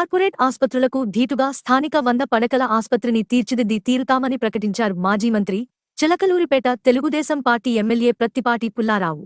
Corporate ఆసుపత్రులకు ధీటుగా స్థానిక వంద పడకల ఆస్పత్రిని తీర్చిదిద్ది తీరుతామని ప్రకటించారు మాజీ మంత్రి చిలకలూరిపేట తెలుగుదేశం పార్టీ ఎమ్మెల్యే ప్రత్తిపాటి పుల్లారావు.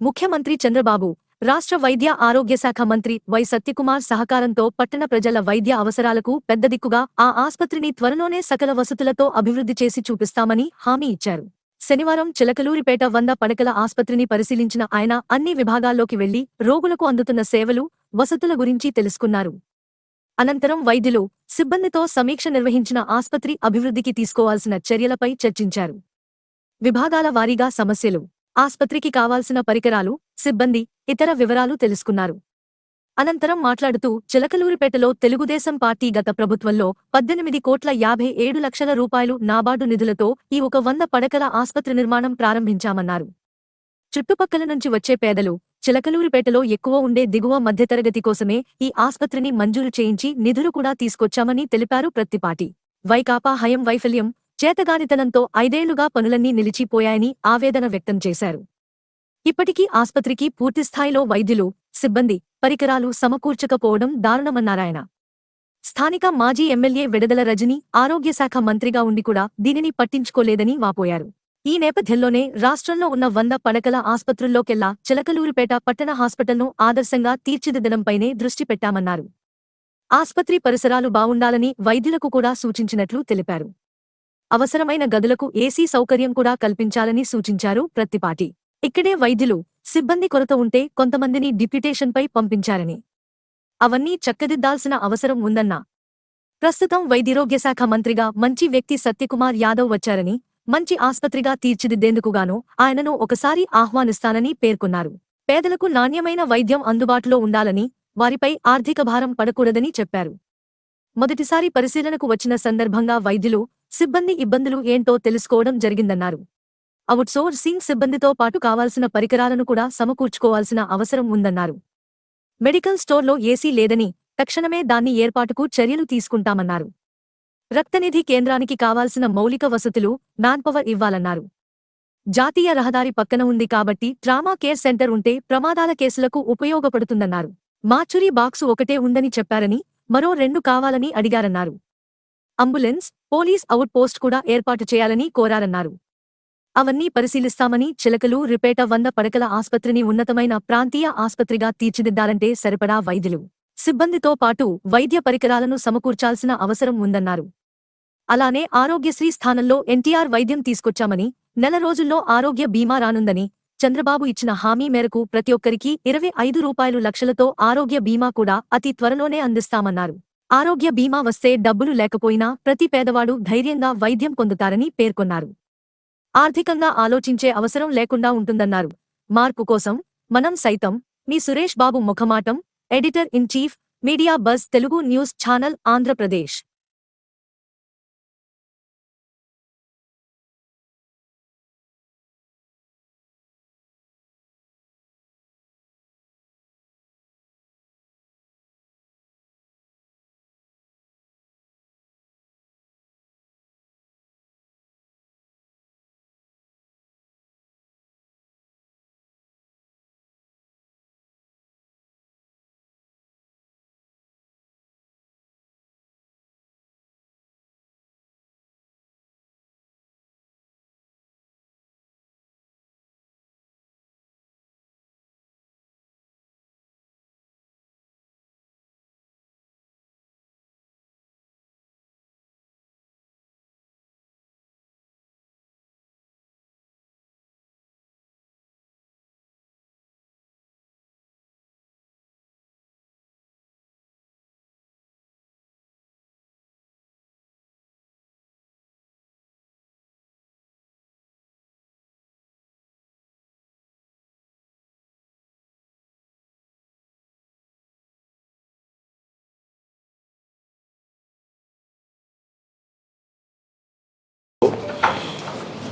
ముఖ్యమంత్రి చంద్రబాబు రాష్ట్ర వైద్య ఆరోగ్య శాఖ మంత్రి వై సత్యకుమార్ సహకారంతో పట్టణ ప్రజల వైద్య అవసరాలకు పెద్ద దిక్కుగా ఆ ఆసుపత్రిని త్వరలోనే సకల వసతులతో అభివృద్ధి చేసి చూపిస్తామని హామీ ఇచ్చారు. శనివారం చిలకలూరిపేట వంద పడకల ఆస్పత్రిని పరిశీలించిన ఆయన అన్ని విభాగాల్లోకి వెళ్ళి రోగులకు అందుతున్న సేవలు వసతుల గురించి తెలుసుకున్నారు. అనంతరం వైద్యులు సిబ్బందితో సమీక్ష నిర్వహించిన ఆస్పత్రి అభివృద్ధికి తీసుకోవాల్సిన చర్యలపై చర్చించారు. విభాగాల వారీగా సమస్యలు ఆస్పత్రికి కావాల్సిన పరికరాలు సిబ్బంది ఇతర వివరాలు తెలుసుకున్నారు. అనంతరం మాట్లాడుతూ చిలకలూరిపేటలో తెలుగుదేశం పార్టీ గత ప్రభుత్వంలో పద్దెనిమిది కోట్ల యాభై ఏడు లక్షల రూపాయలు నాబార్డు నిధులతో ఈ ఒక వంద పడకల ఆస్పత్రి నిర్మాణం ప్రారంభించామన్నారు. చుట్టుపక్కల నుంచి వచ్చే పేదలు చిలకలూరిపేటలో ఎక్కువ ఉండే దిగువ మధ్యతరగతి కోసమే ఈ ఆస్పత్రిని మంజూరు చేయించి నిధులు కూడా తీసుకొచ్చామని తెలిపారు ప్రత్తిపాటి. వైకాపా హయం వైఫల్యం చేతగానితనంతో ఐదేళ్ళుగా పనులన్నీ నిలిచిపోయాయని ఆవేదన వ్యక్తం చేశారు. ఇప్పటికీ ఆస్పత్రికి పూర్తిస్థాయిలో వైద్యులు సిబ్బంది పరికరాలు సమకూర్చకపోవడం దారుణమన్నారాయన. స్థానిక మాజీ ఎమ్మెల్యే విడదల రజని ఆరోగ్యశాఖ మంత్రిగా ఉండి కూడా దీనిని పట్టించుకోలేదని వాపోయారు. ఈ నేపథ్యంలోనే రాష్ట్రంలో ఉన్న వంద పడకల ఆస్పత్రుల్లోకెల్లా చిలకలూరుపేట పట్టణ హాస్పిటల్ను ఆదర్శంగా తీర్చిదిద్దడంపైనే దృష్టి పెట్టామన్నారు. ఆస్పత్రి పరిసరాలు బావుండాలని వైద్యులకు కూడా సూచించినట్లు తెలిపారు. అవసరమైన గదులకు ఏసీ సౌకర్యం కూడా కల్పించాలని సూచించారు ప్రత్తిపాటి. ఇక్కడే వైద్యులు సిబ్బంది కొరత ఉంటే కొంతమందిని డిప్యుటేషన్పై పంపించారని. అవన్నీ చక్కదిద్దాల్సిన అవసరం ఉందన్నా. ప్రస్తుతం వైద్యరోగ్యశాఖ మంత్రిగా మంచి వ్యక్తి సత్యకుమార్ యాదవ్ వచ్చారని మంచి ఆస్పత్రిగా తీర్చిదిద్దేందుకుగాను ఆయనను ఒకసారి ఆహ్వానిస్తానని పేర్కొన్నారు. పేదలకు నాణ్యమైన వైద్యం అందుబాటులో ఉండాలని వారిపై ఆర్థిక భారం పడకూడదని చెప్పారు. మొదటిసారి పరిశీలనకు వచ్చిన సందర్భంగా వైద్యులు సిబ్బంది ఇబ్బందులు ఏంటో తెలుసుకోవడం జరిగిందన్నారు. అవుట్సోర్సింగ్ సిబ్బందితో పాటు కావాల్సిన పరికరాలను కూడా సమకూర్చుకోవాల్సిన అవసరం ఉందన్నారు. మెడికల్ స్టోర్లో ఏసీ లేదని తక్షణమే దాన్ని ఏర్పాటుకు చర్యలు తీసుకుంటామన్నారు. రక్తనిధి కేంద్రానికి కావాల్సిన మౌలిక వసతులు మ్యాన్పవర్ ఇవ్వాలన్నారు. జాతీయ రహదారి పక్కన ఉంది కాబట్టి ట్రామా కేర్ సెంటర్ ఉంటే ప్రమాదాల కేసులకు ఉపయోగపడుతుందన్నారు. మాచురీ బాక్సు ఒకటే ఉందని చెప్పారని మరో రెండు కావాలని అడిగారన్నారు. అంబులెన్స్ పోలీస్ అవుట్ పోస్ట్ కూడా ఏర్పాటు చేయాలని కోరారన్నారు. అవన్నీ పరిశీలిస్తామని చిలకలు రిపేట వంద పడకల ఆస్పత్రిని ఉన్నతమైన ప్రాంతీయ ఆస్పత్రిగా తీర్చిదిద్దాలంటే సరిపడా వైద్యులు. సిబ్బందితో పాటు వైద్య పరికరాలను సమకూర్చాల్సిన అవసరం ఉందన్నారు. అలానే ఆరోగ్యశ్రీ స్థానంలో ఎన్టీఆర్ వైద్యం తీసుకొచ్చామని నెల రోజుల్లో ఆరోగ్య బీమా రానుందని చంద్రబాబు ఇచ్చిన హామీ మేరకు ప్రతి ఒక్కరికి ఇరవై ఐదు రూపాయలు లక్షలతో ఆరోగ్య బీమా కూడా అతి త్వరలోనే అందిస్తామన్నారు. ఆరోగ్య బీమా వస్తే డబ్బులు లేకపోయినా ప్రతి పేదవాడు ధైర్యంగా వైద్యం పొందుతారని పేర్కొన్నారు. ఆర్థికంగా ఆలోచించే అవసరం లేకుండా ఉంటుందన్నారు. మార్పు కోసం మనం సైతం మీ Suresh Babu ముఖమాటం editor in chief media buzz Telugu news channel Andhra Pradesh.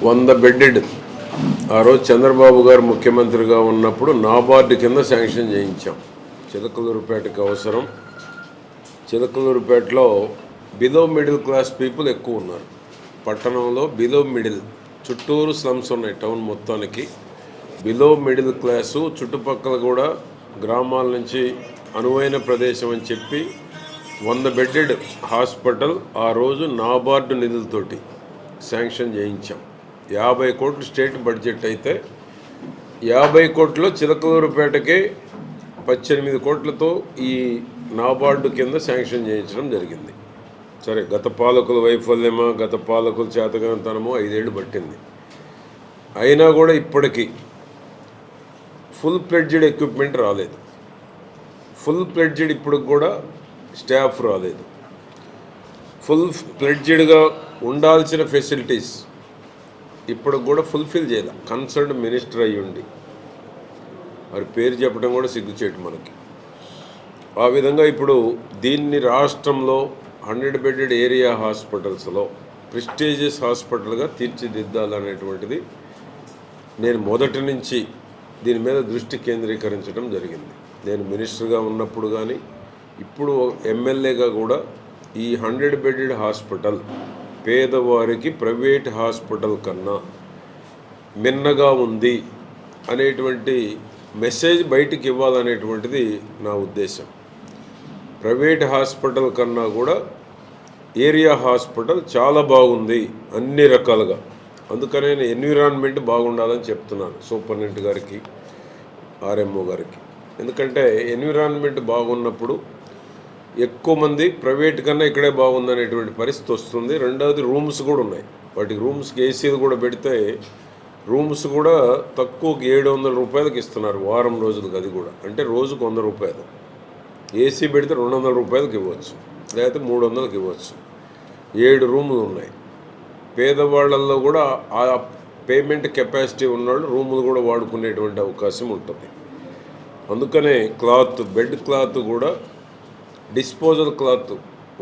వంద బెడ్డెడ్. ఆ రోజు చంద్రబాబు గారు ముఖ్యమంత్రిగా ఉన్నప్పుడు నాబార్డు కింద శాంక్షన్ చేయించాం. చిలకలూరుపేటకి అవసరం. చిలకలూరుపేటలో బిలో మిడిల్ క్లాస్ పీపుల్ ఎక్కువ ఉన్నారు. పట్టణంలో బిలో మిడిల్ చుట్టూరు స్లమ్స్ ఉన్నాయి టౌన్ మొత్తానికి. బిలో మిడిల్ క్లాసు చుట్టుపక్కల కూడా గ్రామాల నుంచి అనువైన ప్రదేశం అని చెప్పి వంద బెడ్డెడ్ హాస్పిటల్ ఆ రోజు నాబార్డు నిధులతోటి శాంక్షన్ చేయించాం. యాభై కోట్లు స్టేట్ బడ్జెట్ అయితే యాభై కోట్లు చిలకలూరుపేటకే పద్దెనిమిది కోట్లతో ఈ నాబార్డు కింద శాంక్షన్ చేయించడం జరిగింది. సరే గత పాలకుల వైఫల్యమా గత పాలకుల చేతగానితనమో ఐదేళ్ళు పట్టింది. అయినా కూడా ఇప్పటికీ ఫుల్ ప్లెడ్జెడ్ ఎక్విప్మెంట్ రాలేదు. ఫుల్ ప్లెడ్జెడ్ ఇప్పుడు కూడా స్టాఫ్ రాలేదు. ఫుల్ ప్లెడ్జెడ్గా ఉండాల్సిన ఫెసిలిటీస్ ఇప్పుడు కూడా ఫుల్ఫిల్ చేయలే కన్సర్న్ మినిస్టర్ అయ్యుండి. వారి పేరు చెప్పడం కూడా సిగ్గుచేటు మనకి. ఆ విధంగా ఇప్పుడు దీన్ని రాష్ట్రంలో హండ్రెడ్ బెడెడ్ ఏరియా హాస్పిటల్స్లో ప్రెస్టీజియస్ హాస్పిటల్గా తీర్చిదిద్దాలనేటువంటిది నేను మొదటి నుంచి దీని మీద దృష్టి కేంద్రీకరించడం జరిగింది. నేను మినిస్టర్గా ఉన్నప్పుడు కానీ ఇప్పుడు ఎమ్మెల్యేగా కూడా ఈ హండ్రెడ్ బెడెడ్ హాస్పిటల్ పేదవారికి ప్రైవేట్ హాస్పిటల్ కన్నా మిన్నగా ఉంది అనేటువంటి మెసేజ్ బయటికి ఇవ్వాలనేటువంటిది నా ఉద్దేశం. ప్రైవేట్ హాస్పిటల్ కన్నా కూడా ఏరియా హాస్పిటల్ చాలా బాగుంది అన్ని రకాలుగా. అందుకనే నేను ఎన్విరాన్మెంట్ బాగుండాలని చెప్తున్నాను సూపరింటెండెంట్ గారికి ఆర్ఎంఓ గారికి. ఎందుకంటే ఎన్విరాన్మెంట్ బాగున్నప్పుడు ఎక్కువ మంది ప్రైవేట్ కన్నా ఇక్కడే బాగుందనేటువంటి పరిస్థితి వస్తుంది. రెండవది రూమ్స్ కూడా ఉన్నాయి. వాటికి రూమ్స్కి ఏసీలు కూడా పెడితే రూమ్స్ కూడా తక్కువకి ఏడు వందల రూపాయలకి ఇస్తున్నారు వారం రోజులకి అది కూడా. అంటే రోజుకు వంద రూపాయలు. ఏసీ పెడితే రెండు వందల రూపాయలకి ఇవ్వచ్చు. లేకపోతే మూడు వందలకి ఇవ్వచ్చు. ఏడు రూములు ఉన్నాయి. పేదవాళ్ళల్లో కూడా ఆ పేమెంట్ కెపాసిటీ ఉన్నవాళ్ళు రూములు కూడా వాడుకునేటువంటి అవకాశం ఉంటుంది. అందుకనే క్లాత్ బెడ్ క్లాత్ కూడా డిస్పోజల్ క్లాత్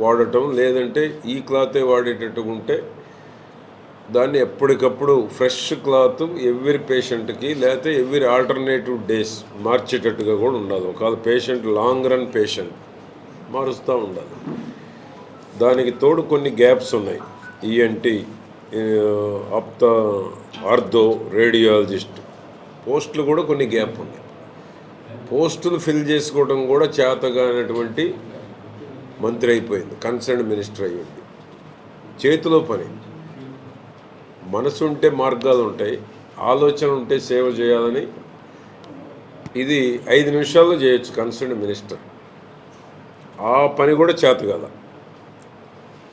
వాడటం లేదంటే ఈ క్లాతే వాడేటట్టుగా ఉంటే దాన్ని ఎప్పటికప్పుడు ఫ్రెష్ క్లాత్ ఎవ్రీ పేషెంట్కి లేకపోతే ఎవ్రీ ఆల్టర్నేటివ్ డేస్ మార్చేటట్టుగా కూడా ఉండాలి. ఒకవేళ పేషెంట్ లాంగ్ రన్ పేషెంట్ మారుస్తూ ఉండాలి. దానికి తోడు కొన్ని గ్యాప్స్ ఉన్నాయి. ఈఎన్టీ అప్త ఆర్థో రేడియాలజిస్ట్ పోస్టులు కూడా కొన్ని గ్యాప్ ఉన్నాయి. పోస్టులు ఫిల్ చేసుకోవడం కూడా చేతగానటువంటి మంత్రి అయిపోయింది కన్సర్న్ మినిస్టర్ అయ్యింది చేతిలో పని. మనసు ఉంటే మార్గాలు ఉంటాయి ఆలోచన ఉంటే సేవ చేయాలని ఇది ఐదు నిమిషాల్లో చేయొచ్చు కన్సర్న్ మినిస్టర్ ఆ పని కూడా చేత కదా.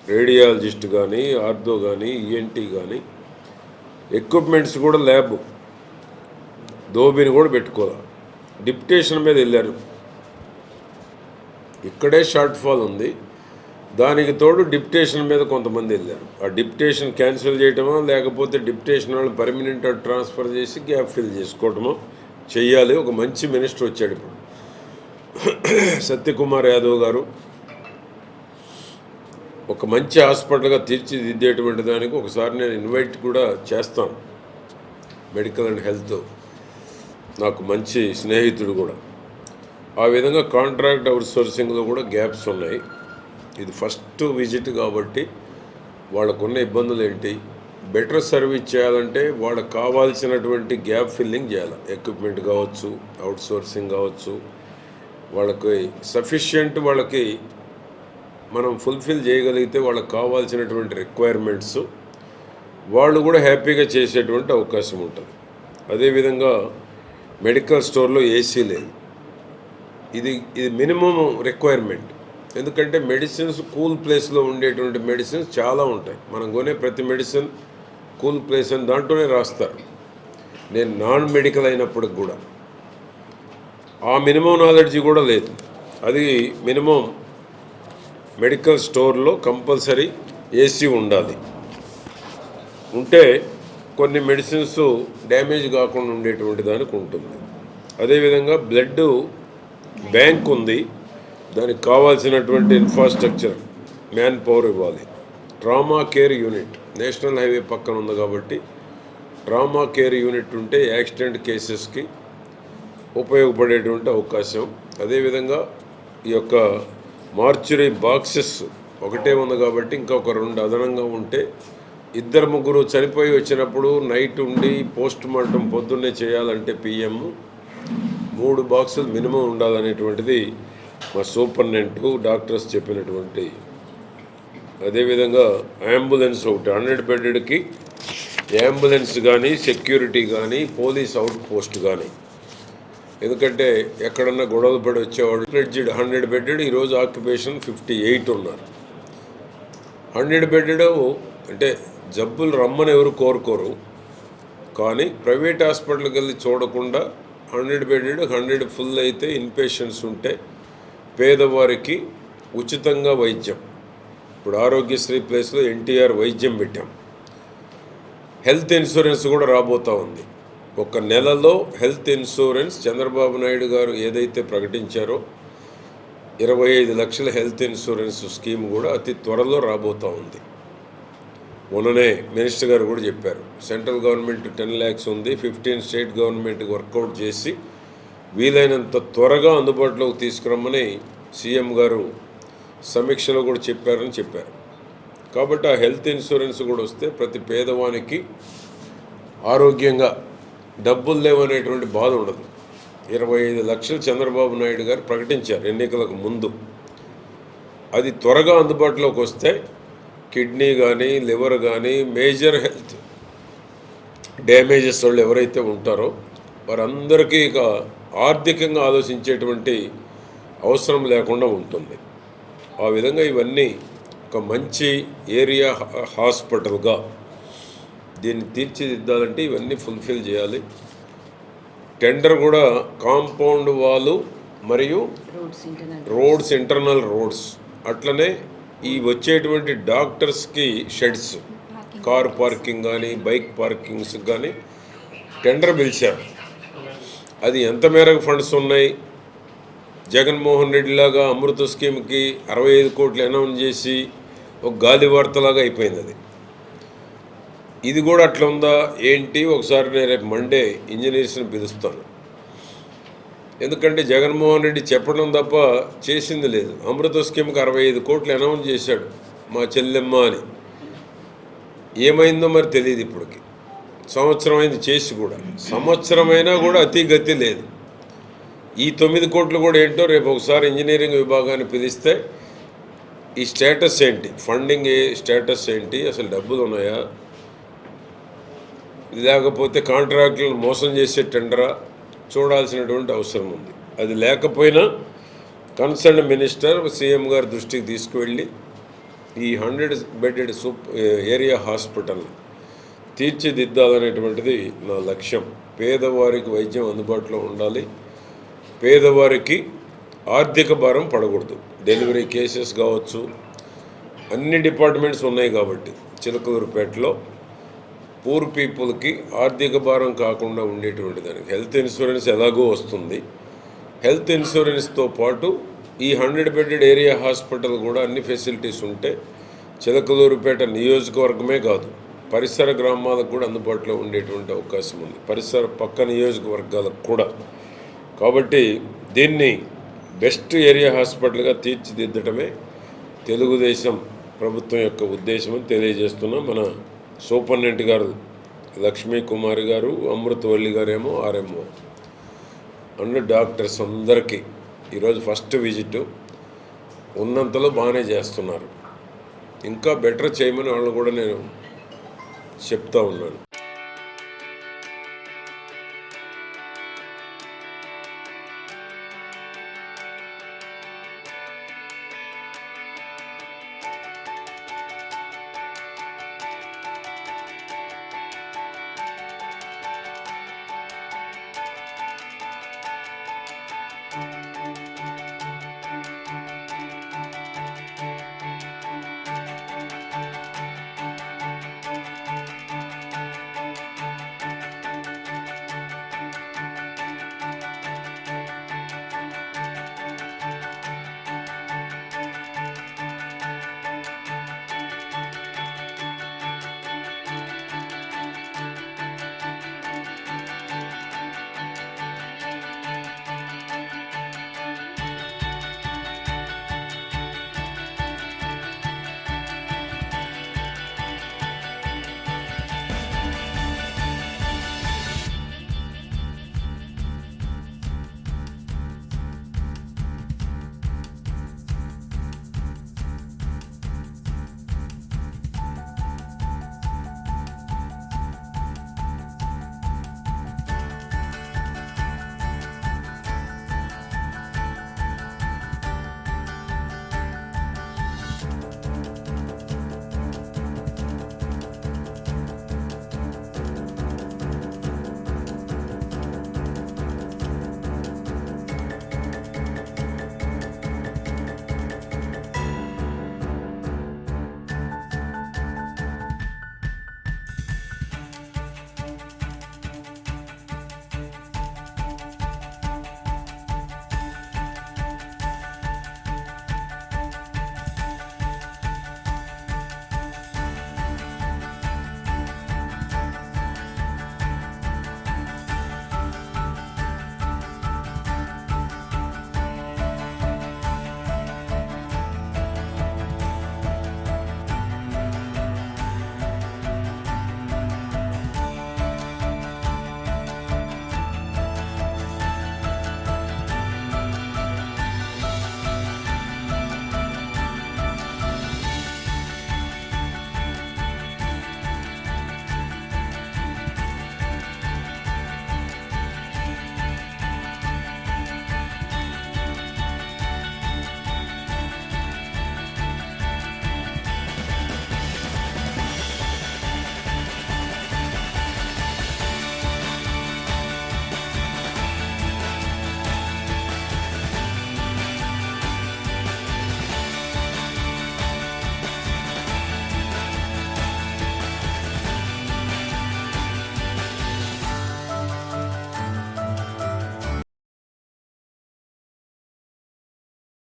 రేడియాలజిస్ట్ కానీ ఆర్థో కానీ ఈఎన్టీ కానీ ఎక్విప్మెంట్స్ కూడా ల్యాబ్. దోబిని కూడా పెట్టుకోవాలి. డిప్యుటేషన్ మీద వెళ్ళారు. ఇక్కడే షార్ట్ ఫాల్ ఉంది. దానికి తోడు డిప్టేషన్ మీద కొంతమంది వెళ్ళారు. ఆ డిప్టేషన్ క్యాన్సిల్ చేయటమో లేకపోతే డిప్టేషన్ వాళ్ళు పర్మనెంట్ ట్రాన్స్ఫర్ చేసి గ్యాప్ ఫిల్ చేసుకోవటమో చెయ్యాలి. ఒక మంచి మినిస్టర్ వచ్చాడు ఇప్పుడు. సత్యకుమార్ యాదవ్ గారు ఒక మంచి హాస్పిటల్గా తీర్చిదిద్దేటువంటి దానికి ఒకసారి నేను ఇన్వైట్ కూడా చేస్తాను. మెడికల్ అండ్ హెల్త్ నాకు మంచి స్నేహితుడు కూడా. ఆ విధంగా కాంట్రాక్ట్ అవుట్ సోర్సింగ్లో కూడా గ్యాప్స్ ఉన్నాయి. ఇది ఫస్ట్ విజిట్ కాబట్టి వాళ్ళకున్న ఇబ్బందులు ఏంటి? బెటర్ సర్వీస్ చేయాలంటే వాళ్ళకి కావాల్సినటువంటి గ్యాప్ ఫిల్లింగ్ చేయాలి. ఎక్విప్మెంట్ కావచ్చు అవుట్ సోర్సింగ్ కావచ్చు. వాళ్ళకి సఫిషియంట్ వాళ్ళకి మనం ఫుల్ఫిల్ చేయగలిగితే వాళ్ళకి కావాల్సినటువంటి రిక్వైర్మెంట్స్ వాళ్ళు కూడా హ్యాపీగా చేసేటువంటి అవకాశం ఉంటుంది. అదేవిధంగా మెడికల్ స్టోర్లో ఏసీ లేదు. ఇది ఇది మినిమం రిక్వైర్మెంట్ ఎందుకంటే మెడిసిన్స్ కూల్ ప్లేస్లో ఉండేటువంటి మెడిసిన్స్ చాలా ఉంటాయి. మనం కొనే ప్రతి మెడిసిన్ కూల్ ప్లేస్ అని దాంట్లోనే రాస్తారు. నేను నాన్ మెడికల్ అయినప్పటికి కూడా. ఆ మినిమం నాలెడ్జీ కూడా లేదు. అది మినిమం మెడికల్ స్టోర్లో కంపల్సరీ ఏసీ ఉండాలి. ఉంటే కొన్ని మెడిసిన్స్ డ్యామేజ్ కాకుండా ఉండేటువంటి దానికి ఉంటుంది. అదేవిధంగా బ్లడ్ బ్యాంక్ ఉంది. దానికి కావాల్సినటువంటి ఇన్ఫ్రాస్ట్రక్చర్ మ్యాన్ పవర్ ఇవ్వాలి. Trauma care unit national highway పక్కన ఉంది కాబట్టి ట్రామా కేర్ యూనిట్ ఉంటే యాక్సిడెంట్ కేసెస్కి ఉపయోగపడేటువంటి అవకాశం. అదేవిధంగా ఈ యొక్క మార్చురీ బాక్సెస్ ఒకటే ఉంది కాబట్టి ఇంకొక రెండు అదనంగా ఉంటే ఇద్దరు ముగ్గురు చనిపోయి వచ్చినప్పుడు నైట్ ఉండి పోస్ట్ మార్టం పొద్దున్నే చేయాలంటే పిఎం మూడు బాక్సులు మినిమం ఉండాలనేటువంటిది మా సూపర్నెంట్ డాక్టర్స్ చెప్పినటువంటి అదేవిధంగా అంబులెన్స్ ఒకటి హండ్రెడ్ బెడ్కి అంబులెన్స్ కానీ సెక్యూరిటీ కానీ పోలీస్ అవుట్ పోస్ట్ కానీ ఎందుకంటే ఎక్కడన్నా గొడవలు పడి వచ్చేవాళ్ళు ఫ్రిడ్జ్డ్ హండ్రెడ్ బెడ్డెడ్ ఈరోజు ఆక్యుపేషన్ ఫిఫ్టీ ఎయిట్ ఉన్నారు. హండ్రెడ్ బెడ్డెడ్ అంటే జబ్బులు రమ్మని ఎవరు కోరుకోరు. కానీ ప్రైవేట్ హాస్పిటల్కి వెళ్ళి చూడకుండా హండ్రెడ్ బెడెడ్ హండ్రెడ్ ఫుల్ అయితే ఇన్పేషెంట్స్ ఉంటే పేదవారికి ఉచితంగా వైద్యం. ఇప్పుడు ఆరోగ్యశ్రీ ప్లేస్లో ఎన్టీఆర్ వైద్యం పెట్టాం. హెల్త్ ఇన్సూరెన్స్ కూడా రాబోతూ ఉంది. ఒక నెలలో హెల్త్ ఇన్సూరెన్స్ చంద్రబాబు నాయుడు గారు ఏదైతే ప్రకటించారో ఇరవై ఐదు లక్షల హెల్త్ ఇన్సూరెన్స్ స్కీమ్ కూడా అతి త్వరలో రాబోతూ ఉంది. మొన్ననే మినిస్టర్ గారు కూడా చెప్పారు సెంట్రల్ గవర్నమెంట్ టెన్ ల్యాక్స్ ఉంది ఫిఫ్టీన్ స్టేట్ గవర్నమెంట్ వర్కౌట్ చేసి వీలైనంత త్వరగా అందుబాటులోకి తీసుకురమ్మని సీఎం గారు సమీక్షలో కూడా చెప్పారని చెప్పారు. కాబట్టి ఆ హెల్త్ ఇన్సూరెన్స్ కూడా వస్తే ప్రతి పేదవానికి ఆరోగ్యంగా డబ్బులు లేవనేటువంటి బాధ ఉండదు. ఇరవై ఐదు లక్షలు చంద్రబాబు నాయుడు గారు ప్రకటించారు ఎన్నికలకు ముందు. అది త్వరగా అందుబాటులోకి వస్తే కిడ్నీ కానీ లివర్ కానీ మేజర్ హెల్త్ డ్యామేజెస్ వాళ్ళు ఎవరైతే ఉంటారో వారందరికీ ఇక ఆర్థికంగా ఆలోచించేటువంటి అవసరం లేకుండా ఉంటుంది. ఆ విధంగా ఇవన్నీ ఒక మంచి ఏరియా హాస్పిటల్గా దీన్ని తీర్చిదిద్దాలంటే ఇవన్నీ ఫుల్ఫిల్ చేయాలి. టెండర్ కూడా కాంపౌండ్ వాలు మరియు రోడ్స్ ఇంటర్నల్ రోడ్స్ అట్లనే ఈ వచ్చేటువంటి డాక్టర్స్కి షెడ్స్ కార్ పార్కింగ్ కానీ బైక్ పార్కింగ్స్ కానీ టెండర్ పిలిచారు. అది ఎంత మేరకు ఫండ్స్ ఉన్నాయి? జగన్మోహన్ రెడ్డి లాగా అమృత స్కీమ్కి అరవై ఐదు కోట్లు అనౌన్స్ చేసి ఒక గాలి వార్తలాగా అయిపోయింది అది. ఇది కూడా అట్లా ఉందా? ఏంటి? ఒకసారి నేను రేపు మండే ఇంజనీర్స్ని పిలుస్తాను. ఎందుకంటే జగన్మోహన్ రెడ్డి చెప్పడం తప్ప చేసింది లేదు. అమృత స్కీమ్కి అరవై ఐదు కోట్లు అనౌన్స్ చేశాడు మా చెల్లెమ్మ అని. ఏమైందో మరి తెలియదు ఇప్పటికి. సంవత్సరం అయింది చేసి కూడా. సంవత్సరమైనా కూడా అతి గతి లేదు. ఈ తొమ్మిది కోట్లు కూడా ఏంటో రేపు ఒకసారి ఇంజనీరింగ్ విభాగాన్ని పిలిస్తే ఈ స్టేటస్ ఏంటి? ఫండింగ్ స్టేటస్ ఏంటి? అసలు డబ్బులు ఉన్నాయా? లేకపోతే కాంట్రాక్టులను మోసం చేసే టెండరా? చూడాల్సినటువంటి అవసరం ఉంది. అది లేకపోయినా కన్సర్న్ మినిస్టర్ సీఎం గారి దృష్టికి తీసుకువెళ్ళి ఈ హండ్రెడ్ బెడెడ్ సూప్ ఏరియా హాస్పిటల్ తీర్చిదిద్దాలనేటువంటిది నా లక్ష్యం. పేదవారికి వైద్యం అందుబాటులో ఉండాలి. పేదవారికి ఆర్థిక భారం పడకూడదు. డెలివరీ కేసెస్ కావచ్చు అన్ని డిపార్ట్మెంట్స్ ఉన్నాయి కాబట్టి చిలకూరుపేటలో. పూర్ పీపుల్కి ఆర్థిక భారం కాకుండా ఉండేటువంటి దానికి హెల్త్ ఇన్సూరెన్స్ ఎలాగో వస్తుంది. హెల్త్ ఇన్సూరెన్స్తో పాటు ఈ హండ్రెడ్ బెడెడ్ ఏరియా హాస్పిటల్ కూడా అన్ని ఫెసిలిటీస్ ఉంటే చిలకలూరుపేట నియోజకవర్గమే కాదు పరిసర గ్రామాలకు కూడా అందుబాటులో ఉండేటువంటి అవకాశం ఉంది. పరిసర పక్క నియోజకవర్గాలకు కూడా. కాబట్టి దీన్ని బెస్ట్ ఏరియా హాస్పిటల్గా తీర్చిదిద్దటమే తెలుగుదేశం ప్రభుత్వం యొక్క ఉద్దేశం తెలియజేస్తున్న తెలియజేస్తున్నాం. మన సూపర్నెంట్ గారు లక్ష్మీ కుమారి గారు అమృతవల్లి గారేమో ఆర్ఎంఓ అన్న డాక్టర్స్ అందరికీ ఈరోజు ఫస్ట్ విజిట్ ఉన్నంతలో బాగానే చేస్తున్నారు. ఇంకా బెటర్ చేయమని వాళ్ళు కూడా నేను చెప్తా ఉన్నాను.